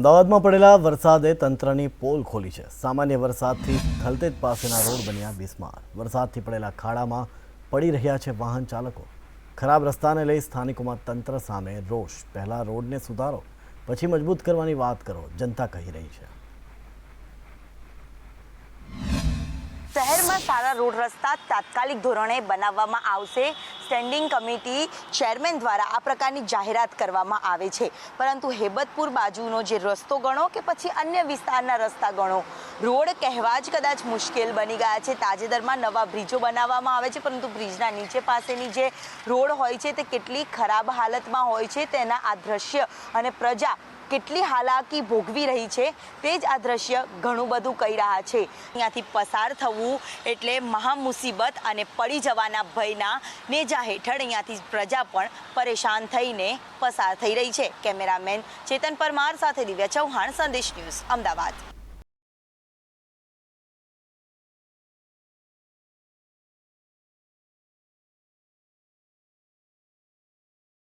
અમદાવાદમાં પડેલા વરસાદે તંત્રની પોલ ખોલી છે. સામાન્ય વરસાદથી થલતેજ પાસેના રોડ બન્યા બિસ્માર. વરસાદથી પડેલા ખાડામાં પડી રહ્યા છે વાહન ચાલકો. ખરાબ રસ્તાને લઈ સ્થાનિકોમાં તંત્ર સામે રોષ. પહેલા રોડને સુધારો, પછી મજબૂત કરવાની વાત કરો, જનતા કહી રહી છે. શહેરમાં સારા રોડ રસ્તા તાત્કાલિક ધોરણે બનાવવામાં આવશે. સ્ટેન્ડિંગ કમિટી ચેરમેન દ્વારા આ પ્રકારની જાહેરાત કરવામાં આવે છે. પરંતુ હેબતપુર બાજુનો જે રસ્તો ગણો કે પછી અન્ય વિસ્તારના રસ્તા ગણો, રોડ કહેવા જ કદાચ મુશ્કેલ બની ગયા છે. તાજેતરમાં નવા બ્રિજો બનાવવામાં આવે છે, પરંતુ બ્રિજના નીચે પાસેની જે રોડ હોય છે તે કેટલી ખરાબ હાલતમાં હોય છે તેના આ દ્રશ્ય અને પ્રજા કેટલી હાલાકી ભોગવી રહી છે તે જ આ દ્રશ્ય ઘણું બધું કહી રહ્યા છે. અહીંયાથી પસાર થવું એટલે મહા મુસીબત અને પડી જવાના ભયના નેજા હેઠળ અહીંયાથી પ્રજા પણ પરેશાન થઈને પસાર થઈ રહી છે. કેમેરામેન ચેતન પરમાર સાથે દિવ્યા ચૌહાણ, સંદેશ ન્યૂઝ, અમદાવાદ.